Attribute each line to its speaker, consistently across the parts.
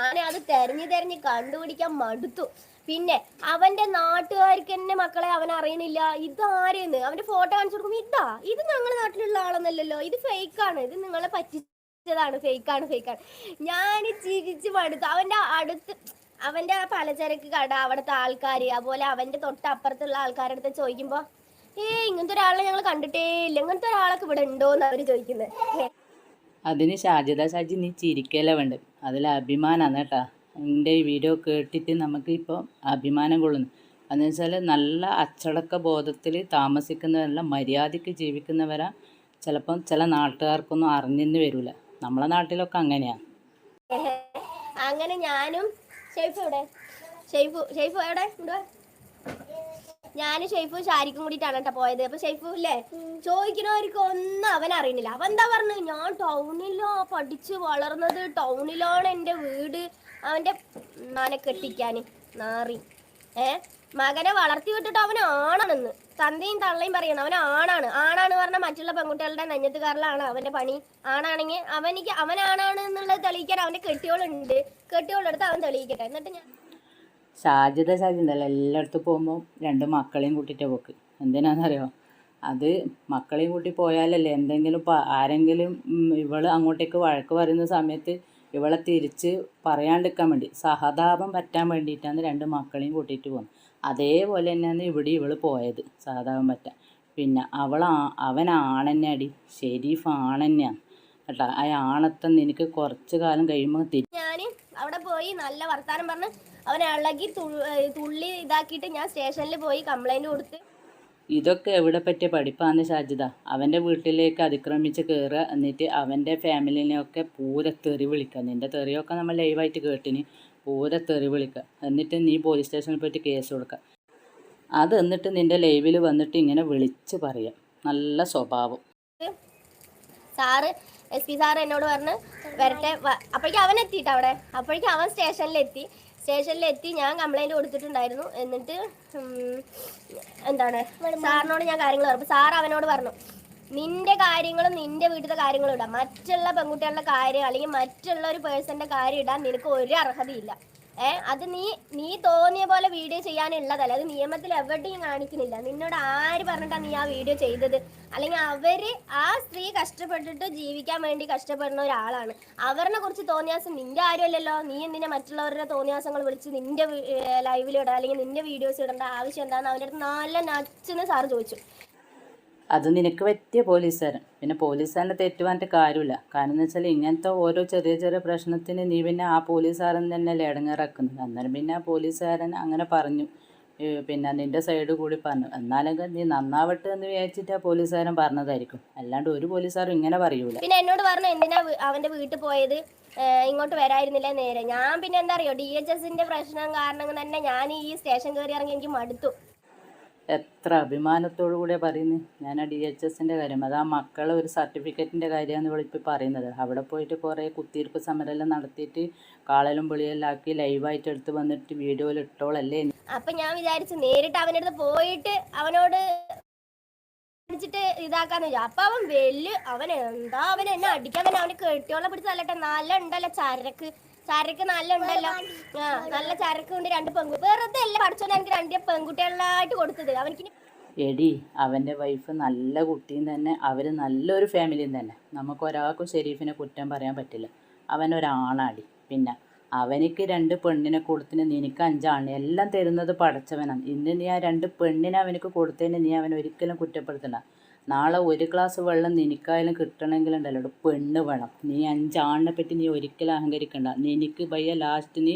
Speaker 1: ആനെ അത് തെരഞ്ഞു തെരഞ്ഞ് കണ്ടുപിടിക്കാൻ മടുത്തു. പിന്നെ അവന്റെ നാട്ടുകാർക്ക് തന്നെ മക്കളെ അവൻ അറിയണില്ല. ഇതാരെന്ന് അവന്റെ ഫോട്ടോ കാണിച്ചു കൊടുക്കുമ്പോ ഇതാ ഇത് ഞങ്ങളുടെ നാട്ടിലുള്ള ആളൊന്നല്ലല്ലോ. ഇത് ഫേക്ക് ആണ്. ഇത് നിങ്ങളെ പറ്റിച്ചതാണ്. ഫേക്ക് ആണ് ഫേക്ക് ആണ്. ഞാൻ ചിരിച്ച് മടുത്തു. അവന്റെ അടുത്ത് അവന്റെ പലചരക്ക് കട അവിടുത്തെ ആൾക്കാര് അതുപോലെ അവന്റെ തൊട്ടപ്പുറത്തുള്ള ആൾക്കാരുടെ അടുത്ത് ചോദിക്കുമ്പോ ഏ ഇങ്ങനത്തെ ഒരാളെ ഞങ്ങൾ കണ്ടിട്ടേ ഇല്ല. ഇങ്ങനത്തെ ഒരാളൊക്കെ ഇവിടെ ഉണ്ടോന്ന് അവർ ചോദിക്കുന്നത്
Speaker 2: അതിന് ഷാജിദ ഷാജി നീ ചിരിക്കല വേണ്ട അതിൽ അഭിമാനമാണ് കേട്ടോ. എന്റെ ഈ വീഡിയോ കേട്ടിട്ട് നമുക്കിപ്പോൾ അഭിമാനം കൊള്ളുന്നു. അതെന്ന് വെച്ചാൽ നല്ല അച്ചടക്ക ബോധത്തിൽ താമസിക്കുന്നവരല്ല മര്യാദയ്ക്ക് ജീവിക്കുന്നവരാ. ചിലപ്പം ചില നാട്ടുകാർക്കൊന്നും അറിഞ്ഞെന്ന് വരില്ല നമ്മളെ നാട്ടിലൊക്കെ അങ്ങനെയാണ്
Speaker 1: അങ്ങനെ ഞാനും ഷെയ്ഫ് എവിടെ? ഷെയ്ഫ് ഷെയ്ഫു എവിടെ? ഞാനും ഷെയ്ഫും ഷാരിക്കും കൂടിയിട്ടാണ് കേട്ടോ പോയത്. അപ്പൊ ഷെയ്ഫു ഇല്ലേ? ചോദിക്കുന്നവർക്ക് ഒന്നും അവൻ അറിയണില്ല അവൻ എന്താ പറഞ്ഞു? ഞാൻ ടൗണിലോ പഠിച്ച് വളർന്നത്. ടൗണിലാണ് എന്റെ വീട്. അവന്റെ മാനെ കെട്ടിക്കാന്. നാറി. ഏ? മകനെ വളർത്തി വിട്ടിട്ട് അവൻ ആണാണെന്ന്. തന്തയും തള്ളയും പറയണം. അവൻ ആണാണ്. ആണാണ് പറഞ്ഞാൽ മറ്റുള്ള പെൺകുട്ടികളുടെ നെഞ്ഞത്തുകാരിലാണ് അവന്റെ പണി. ആണാണെങ്കിൽ അവനിക്ക് അവൻ ആണാണ് എന്നുള്ളത് തെളിയിക്കാൻ അവന്റെ കെട്ടിയോളുണ്ട്. കെട്ടിയോളെടുത്ത് അവൻ തെളിയിക്കട്ടെ. എന്നിട്ട് ഞാൻ
Speaker 2: ഷാജിദ സാധ്യതയല്ല. എല്ലായിടത്തും പോകുമ്പോൾ രണ്ട് മക്കളെയും കൂട്ടിയിട്ട് പോക്ക്. എന്തിനാണെന്നറിയോ അത് മക്കളെയും കൂട്ടി പോയാലല്ലേ എന്തെങ്കിലും ആരെങ്കിലും ഇവൾ അങ്ങോട്ടേക്ക് വഴക്ക് വരുന്ന സമയത്ത് ഇവളെ തിരിച്ച് പറയാണ്ടിരിക്കാൻ വേണ്ടി സഹതാപം പറ്റാൻ വേണ്ടിയിട്ടാണ് രണ്ട് മക്കളെയും കൂട്ടിയിട്ട് പോകുന്നത്. അതേപോലെ തന്നെയാണ് ഇവിടെ ഇവൾ പോയത് സഹതാപം പറ്റാൻ. പിന്നെ അവൾ അവൻ ആണെന്നെയാടി ഷെരീഫ് ആണെന്നെയാണ്. കേട്ടോ ആ ആണത്തം നിനക്ക് കുറച്ച് കാലം കഴിയുമ്പോൾ
Speaker 1: അവിടെ പോയി നല്ല വർത്താനം പറഞ്ഞ് അവനെ ഇളകി തുള്ളി ഇതാക്കിയിട്ട് ഞാൻ സ്റ്റേഷനിൽ പോയി കംപ്ലൈന്റ് കൊടുത്ത്.
Speaker 2: ഇതൊക്കെ എവിടെ പറ്റിയ പഠിപ്പാന്ന് സാധ്യത അവന്റെ വീട്ടിലേക്ക് അതിക്രമിച്ച് കയറുക എന്നിട്ട് അവന്റെ ഫാമിലിനെയൊക്കെ പൂര തെറി വിളിക്കുക. നിന്റെ തെറിയൊക്കെ നമ്മൾ ലൈവായിട്ട് കേട്ടിന്. പൂര തെറി വിളിക്കുക. എന്നിട്ട് നീ പോലീസ് സ്റ്റേഷനിൽ പോയിട്ട് കേസ് കൊടുക്കുക. അത് എന്നിട്ട് നിന്റെ ലൈവിൽ വന്നിട്ട് ഇങ്ങനെ വിളിച്ച് പറയാം. നല്ല സ്വഭാവം.
Speaker 1: സാറ് എസ് പി സാർ എന്നോട് പറഞ്ഞ് വരട്ടെ അപ്പോഴേക്കും അവൻ എത്തിയിട്ട് അവിടെ? അപ്പോഴേക്കും അവൻ സ്റ്റേഷനിലെത്തി. സ്റ്റേഷനിലെത്തി ഞാൻ കംപ്ലൈന്റ് കൊടുത്തിട്ടുണ്ടായിരുന്നു. എന്നിട്ട് എന്താണ് സാറിനോട് ഞാൻ കാര്യങ്ങൾ പറഞ്ഞു. സാർ അവനോട് പറഞ്ഞു നിന്റെ കാര്യങ്ങളും നിന്റെ വീട്ടിലത്തെ കാര്യങ്ങളും ഇടാം. മറ്റുള്ള പെൺകുട്ടികളുടെ കാര്യം അല്ലെങ്കിൽ മറ്റുള്ള ഒരു പേഴ്സന്റെ കാര്യം ഇടാൻ നിനക്ക് ഒരു അർഹതയില്ല. ഏ അത് നീ നീ തോന്നിയ പോലെ വീഡിയോ ചെയ്യാനുള്ളതല്ല. അത് നിയമത്തിൽ എവിടെയും കാണിക്കുന്നില്ല. നിന്നോട് ആര് പറഞ്ഞിട്ടാ നീ ആ വീഡിയോ ചെയ്തത്? അല്ലെങ്കിൽ അവർ ആ സ്ത്രീ കഷ്ടപ്പെട്ടിട്ട് ജീവിക്കാൻ വേണ്ടി കഷ്ടപ്പെടുന്ന ഒരാളാണ്. അവരെ കുറിച്ച് തോന്നിയാസം നിന്റെ ആരുമല്ലല്ലോ നീ എന്തിനാ മറ്റുള്ളവരുടെ തോന്നിയാസങ്ങൾ വിളിച്ച് നിന്റെ ലൈവിൽ ഇടാ അല്ലെങ്കിൽ നിന്റെ വീഡിയോസ് ഇടേണ്ട. ആവശ്യം എന്താന്ന് അവന്റെ അടുത്ത് നല്ല നച്ചെന്ന് സാറ് ചോദിച്ചു.
Speaker 2: അത് നിനക്ക് പറ്റിയ പോലീസുകാരൻ. പിന്നെ പോലീസുകാരനെ തെറ്റുവാന്റെ കാര്യമില്ല. കാരണം എന്ന് വെച്ചാൽ ഇങ്ങനത്തെ ഓരോ ചെറിയ ചെറിയ പ്രശ്നത്തിന് നീ പിന്നെ ആ പോലീസുകാരൻ തന്നെയല്ലേ ഇടങ്ങേറാക്കുന്നത്. അന്നേരം പിന്നെ ആ പോലീസുകാരൻ അങ്ങനെ പറഞ്ഞു. പിന്നെ നിന്റെ സൈഡ് കൂടി പറഞ്ഞു. എന്നാലൊക്കെ നീ നന്നാവട്ടെ എന്ന് വിചാരിച്ചിട്ട് ആ പോലീസുകാരൻ പറഞ്ഞതായിരിക്കും. അല്ലാണ്ട് ഒരു പോലീസുകാരും ഇങ്ങനെ പറയൂല.
Speaker 1: പിന്നെ എന്നോട് പറഞ്ഞു എന്തിനാ അവന്റെ വീട്ടിൽ പോയത്? ഇങ്ങോട്ട് വരായിരുന്നില്ല നേരെ? ഞാൻ പിന്നെ എന്താ അറിയോ ഡി എച്ച് എസിന്റെ പ്രശ്നം കാരണം തന്നെ ഞാൻ ഈ സ്റ്റേഷൻ കയറി ഇറങ്ങി എനിക്ക് മടുത്തു.
Speaker 2: എത്ര അഭിമാനത്തോടു കൂടെ പറയുന്നത് ഞാൻ ആ ഡി എച്ച് എസിന്റെ കാര്യം അത് ആ മക്കളെ ഒരു സർട്ടിഫിക്കറ്റിന്റെ കാര്യമാണ് ഇവളിപ്പോൾ പറയുന്നത്. അവിടെ പോയിട്ട് കുറേ കുത്തിയിരിപ്പ് സമരമെല്ലാം നടത്തിയിട്ട് കാളലും പുളിയെല്ലാം ആക്കി ലൈവായിട്ട് എടുത്ത് വന്നിട്ട് വീഡിയോയിൽ ഇട്ടോളല്ലേ.
Speaker 1: അപ്പൊ ഞാൻ വിചാരിച്ചു നേരിട്ട് അവന്റെ അടുത്ത് പോയിട്ട് അവനോട് ഇതാക്കാന്ന് വിചാരിച്ചു അപ്പൊ അവൻ വലിയ അവൻ എന്താ അവൻ എന്നെ അടിക്കാൻ അവന് കെട്ടിയോളെ പിടിച്ച് തല്ലട്ടെ. നല്ല ഉണ്ടല്ലോ ചരക്ക്. ചരക്ക് നല്ല ഉണ്ടല്ലോ ആ നല്ല ചരക്ക് ഉണ്ട് രണ്ട് പെൺകുട്ടി വെറുതെ അല്ല പഠിച്ചോണ്ട് എനിക്ക് രണ്ട് പെൺകുട്ടികളായിട്ട് കൊടുത്തത്. അവനിക്ക്
Speaker 2: എടി അവന്റെ വൈഫ് നല്ല കുട്ടിയും തന്നെ അവർ നല്ലൊരു ഫാമിലിയും തന്നെ. നമുക്ക് ഒരാൾക്കും ഷെരീഫിനെ കുറ്റം പറയാൻ പറ്റില്ല. അവനൊരാണാടി പിന്നെ അവനിക്ക് രണ്ട് പെണ്ണിനെ കൊടുത്തിന് നിനക്ക് അഞ്ചാണ്. എല്ലാം തരുന്നത് പടച്ചവനാണ്. ഇന്ന് നീ ആ രണ്ട് പെണ്ണിനെ അവനക്ക് കൊടുത്തതിന് നീ അവൻ ഒരിക്കലും കുറ്റപ്പെടുത്തണ്ട. നാളെ ഒരു ഗ്ലാസ് വെള്ളം നിനക്കായാലും കിട്ടണമെങ്കിലുണ്ടല്ലോ. പെണ്ണ് വേണം. നീ അഞ്ചാണിനെ പറ്റി നീ ഒരിക്കലും അഹങ്കരിക്കണ്ട. നിനക്ക് പയ്യ ലാസ്റ്റ് നീ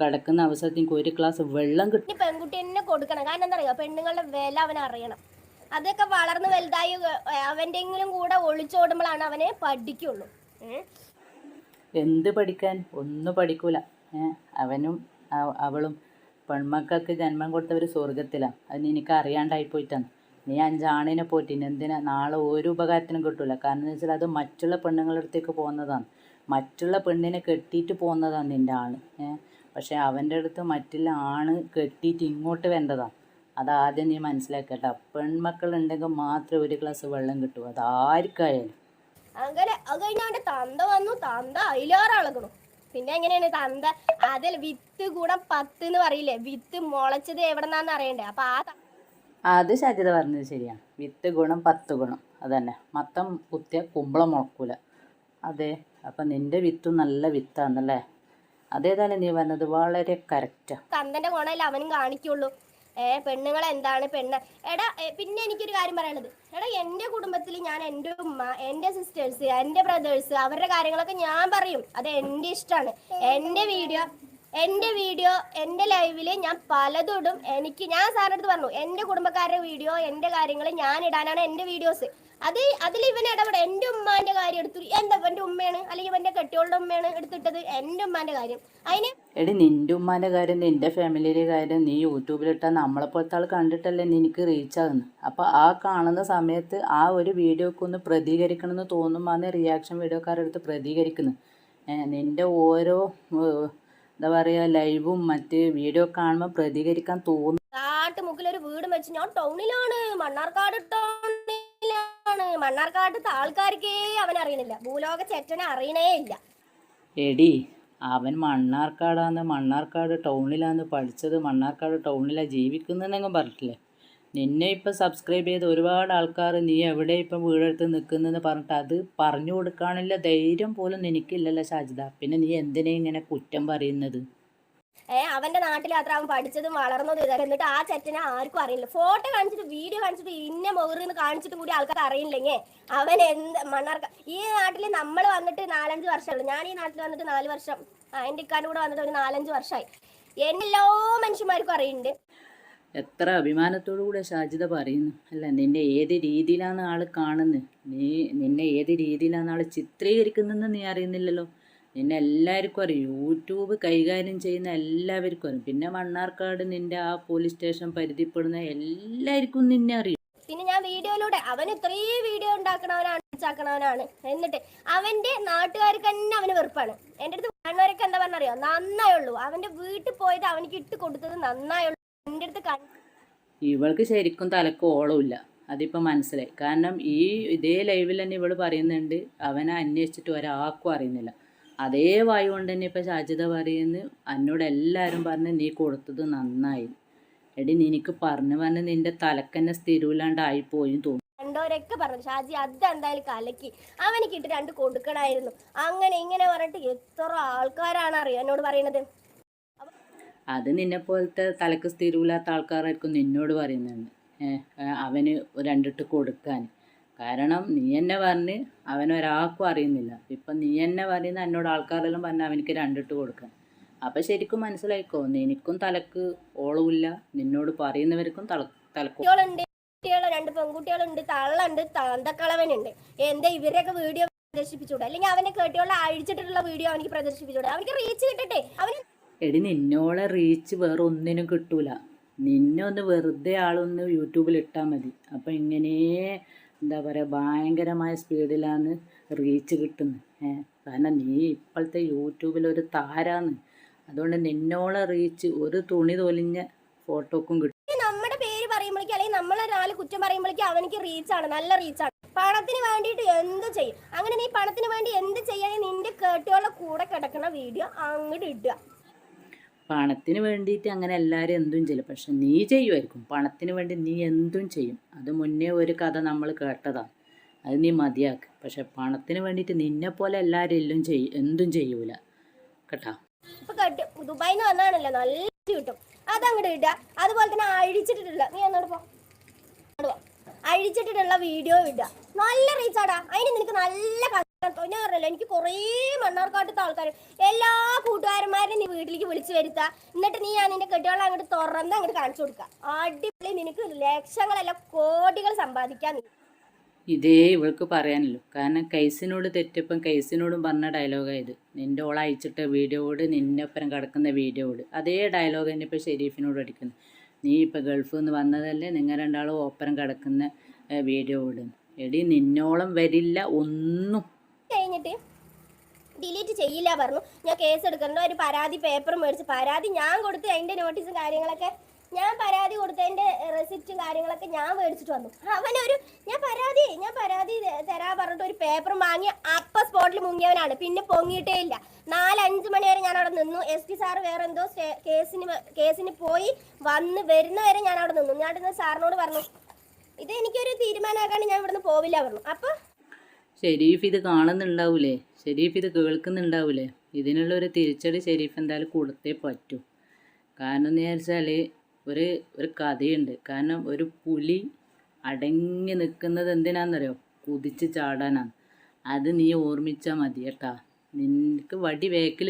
Speaker 2: കിടക്കുന്ന അവസരത്തിൽ ഒരു ഗ്ലാസ് വെള്ളം കിട്ടും.
Speaker 1: പെൺകുട്ടി തന്നെ കൊടുക്കണം. കാരണം എന്താ പറയുക പെണ്ണുങ്ങളുടെ വില അവൻ അറിയണം. അതൊക്കെ വളർന്ന് വലുതായി അവന്റെങ്കിലും കൂടെ ഒളിച്ചോടുമ്പോഴാണ് അവനെ പഠിക്കുള്ളൂ?
Speaker 2: എന്ത് പഠിക്കാൻ? ഒന്നും പഠിക്കൂല. അവനും അവളും പെൺമക്കൾക്ക് ജന്മം കൊടുത്തവർ സ്വർഗത്തിലാണ് അത് നിനക്ക് അറിയാണ്ടായി പോയിട്ടാണ് നീ അഞ്ചാണിനെ പോറ്റിന് എന്തിനാ? നാളെ ഒരു ഉപകാരത്തിനും കിട്ടൂല. കാരണം എന്ന് വെച്ചാൽ അത് മറ്റുള്ള പെണ്ണുങ്ങളുടെ അടുത്തേക്ക് പോകുന്നതാണ്. മറ്റുള്ള പെണ്ണിനെ കെട്ടിയിട്ട് പോകുന്നതാണ് നിന്റെ ആണ് പക്ഷേ അവന്റെ അടുത്ത് മറ്റുള്ള ആണ് കെട്ടിയിട്ട് ഇങ്ങോട്ട് വേണ്ടതാണ് അതാദ്യം നീ മനസ്സിലാക്കട്ടെ. പെൺമക്കൾ ഉണ്ടെങ്കിൽ മാത്രം ഒരു ഗ്ലാസ് വെള്ളം കിട്ടൂ. അത് ആർക്കായാലും.
Speaker 1: അങ്ങനെ അത് കഴിഞ്ഞാൽ തന്ത വന്നു. തന്ത അതിലേറെ പിന്നെ എങ്ങനെയാണ് തന്ത? അതിൽ വിത്ത് ഗുണം പത്ത് എന്ന് പറയില്ലേ? വിത്ത് മുളച്ചത് എവിടെന്നാന്ന് അറിയണ്ടേ? അപ്പൊ ആ
Speaker 2: അത് ഷാജിത പറഞ്ഞത് ശരിയാണ് വിത്ത് ഗുണം പത്ത് ഗുണം. അതന്നെ. മത്തം കുത്തിയ കുമ്പളം മുളക്കൂല. അതെ. അപ്പം നിന്റെ വിത്തും നല്ല വിത്താന്നല്ലേ? അതേതായാലും നീ പറഞ്ഞത് വളരെ കറക്റ്റാണ്
Speaker 1: തന്തന്റെ ഗുണമല്ല അവനും കാണിക്കുള്ളൂ. ഏ പെണ്ണുങ്ങൾ എന്താണ് പെണ്ണ്? എടാ പിന്നെ എനിക്കൊരു കാര്യം പറയാനുള്ളത്. എടാ എന്റെ കുടുംബത്തിൽ ഞാൻ എന്റെ ഉമ്മ എന്റെ സിസ്റ്റേഴ്സ് എന്റെ ബ്രദേഴ്സ് അവരുടെ കാര്യങ്ങളൊക്കെ ഞാൻ പറയും. അത് എന്റെ ഇഷ്ടമാണ് എന്റെ വീഡിയോ എന്റെ വീഡിയോ എന്റെ ലൈവിൽ ഞാൻ പലതും എനിക്ക് ഞാൻ സാറിന്റെ അടുത്ത് പറഞ്ഞു എന്റെ കുടുംബക്കാരുടെ വീഡിയോ എന്റെ കാര്യങ്ങൾ ഞാൻ ഇടാനാണ് എന്റെ വീഡിയോസ്. അത് അതിൽ ഇവൻ ഇടപെടും എന്റെ ഉമ്മാന്റെ കാര്യം എടുത്തു എന്താ എന്റെ ഉമ്മയാണ്? അല്ലെങ്കിൽ എന്റെ കെട്ടിയോളുടെ ഉമ്മയാണ് എടുത്തിട്ടത്? എന്റെ ഉമ്മാന്റെ കാര്യം. അതിന്
Speaker 2: എടി നിന്റെ ഉമ്മാന്റെ കാര്യം നിന്റെ ഫാമിലിയിലെ കാര്യം നീ യൂട്യൂബിലിട്ടാൽ നമ്മളെപ്പോലത്തെ ആൾ കണ്ടിട്ടല്ലേ നിനക്ക് റീച്ച് ആകുന്നത് അപ്പോൾ ആ കാണുന്ന സമയത്ത് ആ ഒരു വീഡിയോക്ക് ഒന്ന് പ്രതികരിക്കണം എന്ന് തോന്നുമ്പോൾ റിയാക്ഷൻ വീഡിയോക്കാരെടുത്ത് പ്രതികരിക്കുന്നു. നിന്റെ ഓരോ എന്താ പറയുക ലൈവും മറ്റ് വീഡിയോ കാണുമ്പോൾ പ്രതികരിക്കാൻ തോന്നും
Speaker 1: കാട്ടുമുക്കിലൊരു വീട് വെച്ച് ഞാൻ ടൗണിലാണ്. മണ്ണാർക്കാട് ടൗണിലാണ്. മണ്ണാർക്കാട്ടത്തെ ആൾക്കാർക്കേ അവൻ അറിയണില്ല. ഭൂലോക ചെറ്റനെ അറിയണേ ഇല്ല.
Speaker 2: എടി അവൻ മണ്ണാർക്കാടാന്ന് മണ്ണാർക്കാട് ടൗണിലാന്ന് പഠിച്ചത് മണ്ണാർക്കാട് ടൗണിലാണ് ജീവിക്കുന്നതെന്നങ്ങ് പറഞ്ഞിട്ടില്ലേ? നിന്നെ ഇപ്പം സബ്സ്ക്രൈബ് ചെയ്ത് ഒരുപാട് ആൾക്കാർ നീ എവിടെ ഇപ്പം വീടെടുത്ത് നിൽക്കുന്നതെന്ന് പറഞ്ഞിട്ട് അത് പറഞ്ഞു കൊടുക്കാനുള്ള ധൈര്യം പോലും നിനക്കില്ലല്ലോ ഷാജിദ പിന്നെ നീ എന്തിനാ ഇങ്ങനെ കുറ്റം പറയുന്നത്?
Speaker 1: ഏ അവന്റെ നാട്ടിൽ അത്ര അവൻ പഠിച്ചതും വളർന്നതും ഇതൊക്കെ എന്നിട്ട് ആ ചെറ്റനെ ആർക്കും അറിയില്ല. ഫോട്ടോ കാണിച്ചിട്ട് വീഡിയോ കാണിച്ചിട്ട് ഇന്ന മുകളിൽ കാണിച്ചിട്ട് കൂടി ആൾക്കാർ അറിയില്ലെങ്കിൽ അവൻ എന്ത് മണ്ണാർക്ക ഈ നാട്ടിൽ നമ്മൾ വന്നിട്ട് നാലഞ്ച് വർഷമുള്ളൂ ഞാൻ ഈ നാട്ടിൽ വന്നിട്ട് നാല് വർഷം എന്റെ ഇക്കാന്റെ കൂടെ വന്നിട്ട് ഒരു നാലഞ്ച് വർഷമായി. എല്ലാ മനുഷ്യന്മാർക്കും അറിയുന്നുണ്ട്
Speaker 2: എത്ര അഭിമാനത്തോടു കൂടെ ഷാജിദ പറയുന്നു. അല്ല നിന്നെ ഏത് രീതിയിലാണ് ആൾ കാണുന്നത് നീ നിന്നെ ഏത് രീതിയിലാണ് ആൾ ചിത്രീകരിക്കുന്നതെന്ന് നീ അറിയുന്നില്ലല്ലോ. നിന്നെ എല്ലാവർക്കും അറിയും. യൂട്യൂബ് കൈകാര്യം ചെയ്യുന്ന എല്ലാവർക്കും അറിയും. പിന്നെ മണ്ണാർക്കാട് നിന്റെ ആ പോലീസ് സ്റ്റേഷൻ പരിധിപ്പെടുന്ന എല്ലാവർക്കും നിന്നെ അറിയും.
Speaker 1: പിന്നെ ഞാൻ വീഡിയോയിലൂടെ അവൻ ഇത്രയും വീഡിയോ ഉണ്ടാക്കണവനാണ് ചാക്കണവനാണ് എന്നിട്ട് അവന്റെ നാട്ടുകാർക്ക് തന്നെ അവന് വെറുപ്പാണ്. എന്റെ അടുത്ത് കാണുന്നവരൊക്കെ എന്താ പറഞ്ഞറിയോ? നന്നായുള്ളൂ. അവന്റെ വീട്ടിൽ പോയത് അവനിക്ക് ഇട്ട് കൊടുത്തത് നന്നായുള്ളൂ.
Speaker 2: ഇവൾക്ക് ശരിക്കും തലക്ക് ഓളമില്ല അതിപ്പോൾ മനസ്സിലായി. കാരണം ഈ ഇതേ ലൈവിൽ തന്നെ ഇവൾ പറയുന്നുണ്ട് അവനെ അന്വേഷിച്ചിട്ട് ഒരാൾക്കും അറിയുന്നില്ല. അതേ വായു കൊണ്ട് തന്നെ ഇപ്പോൾ ഷാജിദ പറയുന്നു എന്നോട് എല്ലാവരും പറഞ്ഞ് നീ കൊടുത്തത് നന്നായി. എടി നിനക്ക് പറഞ്ഞു പറഞ്ഞ് നിന്റെ തലക്കന്നെ സ്ഥിരമില്ലാണ്ടായി പോയി തോന്നുന്നു.
Speaker 1: കണ്ടവരൊക്കെ പറഞ്ഞു ഷാജി അത് എന്തായാലും കലക്കി. അവനിക്കിട്ട് രണ്ട് കൊടുക്കണമായിരുന്നു അങ്ങനെ ഇങ്ങനെ പറഞ്ഞിട്ട് എത്ര ആൾക്കാരാണ് അറിയോ എന്നോട് പറയണത്?
Speaker 2: അത് നിന്നെ പോലത്തെ തലക്ക് സ്ഥിരമില്ലാത്ത ആൾക്കാരായിരിക്കും നിന്നോട് പറയുന്നുണ്ട് ഏഹ് അവന് രണ്ടിട്ട് കൊടുക്കാൻ. കാരണം നീ എന്നെ പറഞ്ഞ് അവനൊരാൾക്കും അറിയുന്നില്ല. ഇപ്പം നീ എന്നെ പറയുന്ന എന്നോട് ആൾക്കാരെല്ലാം പറഞ്ഞ് അവനിക്ക് രണ്ടിട്ട് കൊടുക്കാൻ. അപ്പം ശരിക്കും മനസ്സിലായിക്കോ? എനിക്കും തലക്ക് ഓളമില്ല നിന്നോട് പറയുന്നവർക്കും തല തലക്ക്
Speaker 1: കുട്ടികളുണ്ട് കുട്ടികൾ രണ്ട് പെൺകുട്ടികളുണ്ട് തള്ളുണ്ട് തന്തക്കളവനുണ്ട്. എന്താ ഇവരൊക്കെ വീഡിയോ പ്രദർശിപ്പിച്ചുകൂടെ അല്ലെങ്കിൽ അവനെ കേട്ടിയുള്ള അഴിച്ചിട്ടുള്ള വീഡിയോ അവനിക്ക് പ്രദർശിപ്പിച്ചുകൂടെ അവനിക്ക് റീച്ച് കിട്ടട്ടെ? അവന്
Speaker 2: എടി നിന്നോളെ റീച്ച് വേറെ ഒന്നിനും കിട്ടൂല. നിന്നെ ഒന്ന് വെറുതെ ആളൊന്ന് യൂട്യൂബിൽ ഇട്ടാൽ മതി. അപ്പം ഇങ്ങനെ എന്താ പറയുക ഭയങ്കരമായ സ്പീഡിലാണ് റീച്ച് കിട്ടുന്നത് ഏ കാരണം നീ ഇപ്പോഴത്തെ യൂട്യൂബിലൊരു താരാന്ന്. അതുകൊണ്ട് നിന്നോളെ റീച്ച് ഒരു തുണി തൊലിഞ്ഞ ഫോട്ടോക്കും കിട്ടും.
Speaker 1: നമ്മുടെ പേര് പറയുമ്പോഴേക്കും അല്ലെങ്കിൽ നമ്മളെ നാല് കുറ്റം പറയുമ്പോഴേക്കും അവനിക്ക് റീച്ചാണ് നല്ല റീച്ചാണ് പണത്തിന് വേണ്ടിയിട്ട് എന്ത് ചെയ്യും? അങ്ങനെ നീ പണത്തിന് വേണ്ടി എന്ത് ചെയ്യാൻ നിന്റെ കേട്ടുകളുടെ കൂടെ കിടക്കുന്ന വീഡിയോ അങ്ങോട്ട് ഇടുക.
Speaker 2: പണത്തിന് വേണ്ടിയിട്ട് അങ്ങനെ എല്ലാവരും എന്തും ചെയ്യും. പക്ഷെ നീ ചെയ്യുമായിരിക്കും പണത്തിന് വേണ്ടി നീ എന്തും ചെയ്യും. അത് മുന്നേ ഒരു കഥ നമ്മൾ കേട്ടതാണ്. അത് നീ മതിയാക്ക്. പക്ഷെ പണത്തിന് വേണ്ടിയിട്ട് നിന്നെ പോലെ എല്ലാവരും എല്ലാം ചെയ്യും എന്തും ചെയ്യൂല. കേട്ടാ?
Speaker 1: ഇപ്പൊ നിന്ന് വന്നാണല്ലോ. നല്ല കിട്ടും. അതങ്ങോട്ട് ഇടുക അതുപോലെ തന്നെ അഴിച്ചിട്ടിട്ടുള്ള നീ എന്നോട് പോ. അഴിച്ചിട്ടിട്ടുള്ള വീഡിയോ ഇടുക നല്ല റീച്ചാടാ. അതിന് നിനക്ക് നല്ല കഷ്ടം എനിക്ക് കുറേ മണ്ണാർക്കാട്ടത്തെ ആൾക്കാർ എല്ലാ കൂട്ടുകാരന്മാരെയും നീ വീട്ടിലേക്ക് വിളിച്ചു വരുത്തുക എന്നിട്ട് നീ ഞാൻ നിന്റെ കെട്ടുകളെ അങ്ങോട്ട് തുറന്ന് അങ്ങോട്ട് കാണിച്ചു കൊടുക്കുക അടിപൊളി നിനക്ക് ലക്ഷങ്ങളല്ല കോടികൾ സമ്പാദിക്കാൻ
Speaker 2: ഇതേ ഇവൾക്ക് പറയാനല്ലോ കാരണം കൈസിനോട് തെറ്റിപ്പം കൈസിനോടും പറഞ്ഞ ഡയലോഗായത് നിന്റെ ഓള അയച്ചിട്ട വീഡിയോയോട് നിന്നൊപ്പരം കിടക്കുന്ന വീഡിയോയോട് അതേ ഡയലോഗ് തന്നെ ഇപ്പോൾ ഷെരീഫിനോട് അടിക്കുന്നു. നീ ഇപ്പോൾ ഗൾഫിൽ നിന്ന് വന്നതല്ലേ നിങ്ങൾ രണ്ടാളും ഒപ്പരം കിടക്കുന്ന വീഡിയോ ഇടും എടി നിന്നോളം വരില്ല ഒന്നും.
Speaker 1: കഴിഞ്ഞിട്ട് ഡിലീറ്റ് ചെയ്യില്ല പറഞ്ഞു. ഞാൻ കേസ് എടുക്കുന്നുണ്ട് ഒരു പരാതി പേപ്പർ മേടിച്ച് പരാതി ഞാൻ കൊടുത്ത് അതിന്റെ നോട്ടീസും കാര്യങ്ങളൊക്കെ ഞാൻ പരാതി കൊടുത്തതിന്റെ റെസിപ്റ്റും കാര്യങ്ങളൊക്കെ ഞാൻ മേടിച്ചിട്ട് വന്നു. അവനൊരു ഞാൻ പരാതി ഞാൻ പരാതി തരാ പറഞ്ഞിട്ട് ഒരു പേപ്പർ വാങ്ങി അപ്പ സ്പോട്ടിൽ മുങ്ങിയവനാണ്. പിന്നെ പൊങ്ങിയിട്ടേ ഇല്ല. നാലഞ്ച് മണി വരെ ഞാൻ അവിടെ നിന്നു എസ് പി സാർ വേറെ എന്തോ കേസിന് കേസിന് പോയി വന്ന് വരുന്ന വരെ ഞാൻ അവിടെ നിന്നു. ഞാൻ സാറിനോട് പറഞ്ഞു ഇത് എനിക്കൊരു തീരുമാനമാക്കാണ്ട് ഞാൻ ഇവിടുന്ന് പോവില്ല പറഞ്ഞു. അപ്പൊ
Speaker 2: ഷെരീഫ് ഇത് കാണുന്നുണ്ടാവൂലേ? ഷെരീഫ് ഇത് കേൾക്കുന്നുണ്ടാവൂലേ? ഇതിനുള്ള ഒരു തിരിച്ചടി ഷെരീഫ് എന്തായാലും കൊടുത്തേ പറ്റൂ. കാരണം എന്ന് വെച്ചാൽ ഒരു ഒരു കഥയുണ്ട്. കാരണം ഒരു പുലി അടങ്ങി നിൽക്കുന്നത് എന്തിനാണെന്നറിയോ കുതിച്ച് ചാടാനാണ്. അത് നീ ഓർമ്മിച്ചാൽ മതി കേട്ടാ. നിനക്ക് വടി വേക്കിൽ